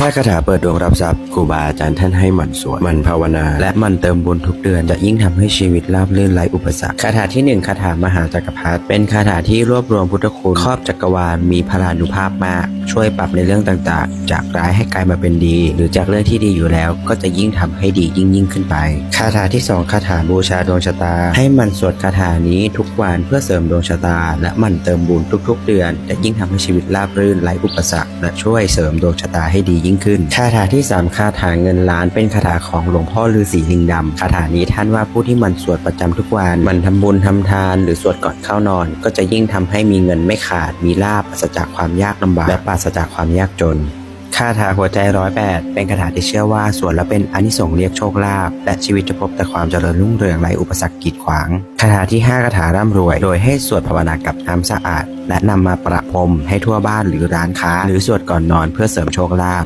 ถ้าคาถาเปิดดวงรับทรัพย์ครูบาอาจารย์ท่านให้หมั่นสวดหมันภาวนา และหมันเติมบุญทุกเดือนจะยิ่งทำให้ชีวิตราบรื่นไร้อุปสรรคคาถาที่หนึ่งคาถามหาจักรพรรดิเป็นคาถาที่รวบรวมพุทธคุณครอบจักรวาลมีพลานุภาพมาก ช่วยปรับในเรื่องต่างๆ จากร้ายให้กลายมาเป็นดี หรือจากเรื่องที่ดีอยู่แล้ว ก็จะยิ่งทำให้ดียิ่งยิ่งขึ้นไป คาถาที่สองคาถาบูชาดวงชะตา ให้มันสวดคาถานี้ทุกวันเพื่อเสริมดวงชะตา และมันเติมบุญทุกๆ เดือนจะยิ่งทำให้ชีวิตราบรื่นไร้อุปสรรคและช่วยเสริมดวงชะตาให้ดียิ่งขึ้น คาถาที่สามคาถาเงินล้านเป็นคาถาของหลวงพ่อฤาษีลิงดำคาถานี้ท่านว่าผู้ที่มันสวดประจำทุกวัน มันทำบุญทำทาน หรือสวดก่อนเข้านอน ก็จะยิ่งทำให้มีเงินไม่ขาด มีลาภปราศจากความยากลำบาก และปราศจากความยากจนคาถาหัวใจร้อยแปดเป็นคาถาที่เชื่อว่าสวดแล้วเป็นอนิสงส์เรียกโชคลาภและชีวิตจะพบแต่ความเจริญรุ่งเรืองไร้อุปสรรคกีดขวาง คาถาที่ 5 คาถาร่ำรวย โดยให้สวดภาวนากับน้ำสะอาด และนำมาประพรมให้ทั่วบ้านหรือร้านค้า หรือสวดก่อนนอนเพื่อเสริมโชคลาภ